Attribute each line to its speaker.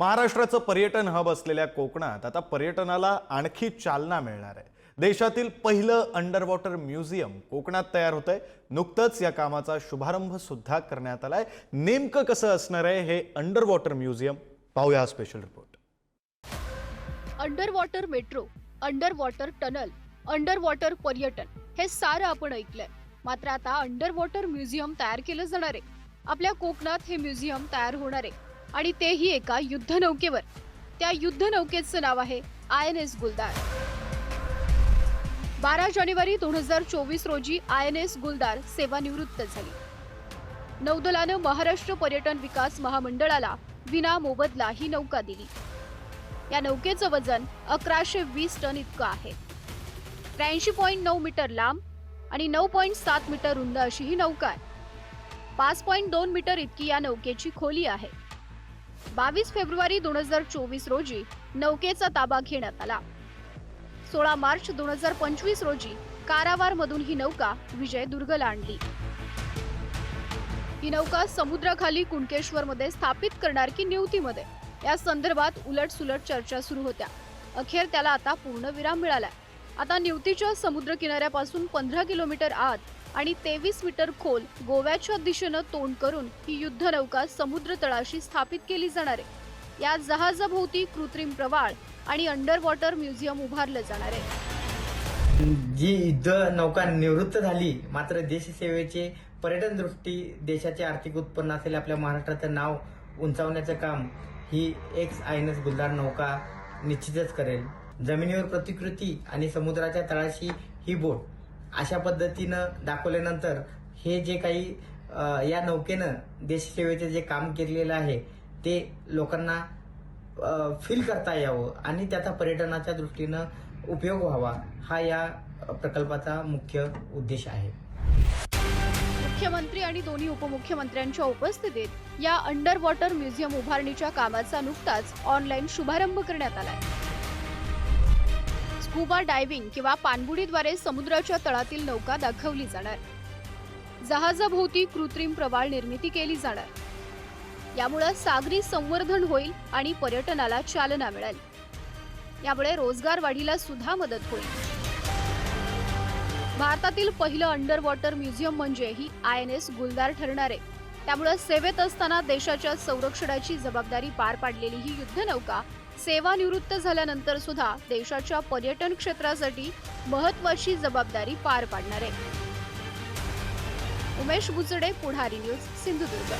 Speaker 1: महाराष्ट्राचं पर्यटन हब असलेल्या कोकणात आता पर्यटनाला आणखी चालना मिळणार आहे. देशातील पहिलं अंडर वॉटर म्युझियम कोकणात तयार होतंय. नुकतंच या कामाचा शुभारंभ सुद्धा करण्यात आलाय. नेमकं कसं असणार आहे हे अंडर वॉटर म्युझियम पाहूया special report
Speaker 2: under water metro under water tunnel under water पर्यटन हे सारं आपण ऐकलंय. मात्र आता अंडर वॉटर म्युझियम तयार केलं जाणार आहे. आपल्या कोकणात हे म्युझियम तयार होणार आहे. आणि तेही एका युद्धनौकेवर. त्या युद्धनौकेचं नाव आहे आय एन एस गुलदार. बारा जानेवारी दोन हजार चोवीस रोजी आय एन एस गुलदार सेवानिवृत्त झाली. नौदलानं महाराष्ट्र पर्यटन विकास महामंडळाला विना मोबदला ही नौका दिली. या नौकेचं वजन अकराशे वीस टन इतकं आहे. त्र्याऐंशी पॉईंट नऊ मीटर लांब आणि नऊ पॉईंट सात मीटर रुंद अशी ही नौका आहे. पाच पॉईंट दोन मीटर इतकी या नौकेची खोली आहे. बावीस फेब्रुवारी दोन हजार चोवीस रोजी नौकेचा ताबा घेण्यात आला. सोळा मार्च दोन हजार पंचवीस रोजी कारावार मधून ही नौका विजय दुर्गला आणली. ही नौका समुद्राखाली कुणकेश्वर मध्ये स्थापित करणार की निवतीमध्ये? या संदर्भात उलट सुलट चर्चा सुरू होत्या. अखेर त्याला आता पूर्णविराम मिळालाय. आता नियुतीच्या समुद्र किनाऱ्यापासून पंधरा किलोमीटर आत आणि तेवीस मीटर खोल गोव्याच्या दिशेनं तोंड करून ही युद्धनौका समुद्र तळाशी स्थापित केली जाणार आहे. या जहाजाभोवती कृत्रिम प्रवाळ आणि अंडर वॉटर म्युझियम उभारलं जाणार आहे.
Speaker 3: जी युद्ध नौका निवृत्त झाली मात्र देशसेवेचे पर्यटन दृष्टी देशाचे आर्थिक उत्पन्न असेल आपल्या महाराष्ट्राचं नाव उंचावण्याचं काम ही X I N S Guldar नौका निश्चितच करेल. जमिनीवर प्रतिकृती आणि समुद्राच्या तळाशी ही बोट अशा पद्धतीनं दाखवल्यानंतर हे जे काही या नौकेनं देशसेवेचे जे काम केलेलं आहे ते लोकांना फील करता यावं आणि त्याचा पर्यटनाच्या दृष्टीनं उपयोग व्हावा हा या प्रकल्पाचा मुख्य उद्देश आहे.
Speaker 2: मुख्यमंत्री आणि दोन्ही उपमुख्यमंत्र्यांच्या उपस्थितीत या अंडर वॉटर म्युझियम उभारणीच्या कामाचा नुकताच ऑनलाईन शुभारंभ करण्यात आला आहे स्कूबा डायव्हिंग किंवा पाणबुडीद्वारे समुद्राच्या तळातील नौका दाखवली जाणार. जहाजाभोवती कृत्रिम प्रवाळ निर्मिती केली जाणार. यामुळे सागरी संवर्धन होईल आणि पर्यटनाला चालना मिळेल. यामुळे रोजगार वाढीला सुद्धा मदत होईल. भारतातील पहिलं अंडर वॉटर म्युझियम म्हणजे ही आय एन एस गुलदार ठरणार. आहे त्यामुळे सेवेत असताना देशाच्या संरक्षणाची जबाबदारी पार पाडलेली ही युद्धनौका सेवानिवृत्त झाल्यानंतर सुद्धा देशाच्या पर्यटन क्षेत्रासाठी महत्वाची जबाबदारी पार पाडणार आहे. उमेश बुचडे पुढारी न्यूज सिंधुदुर्ग.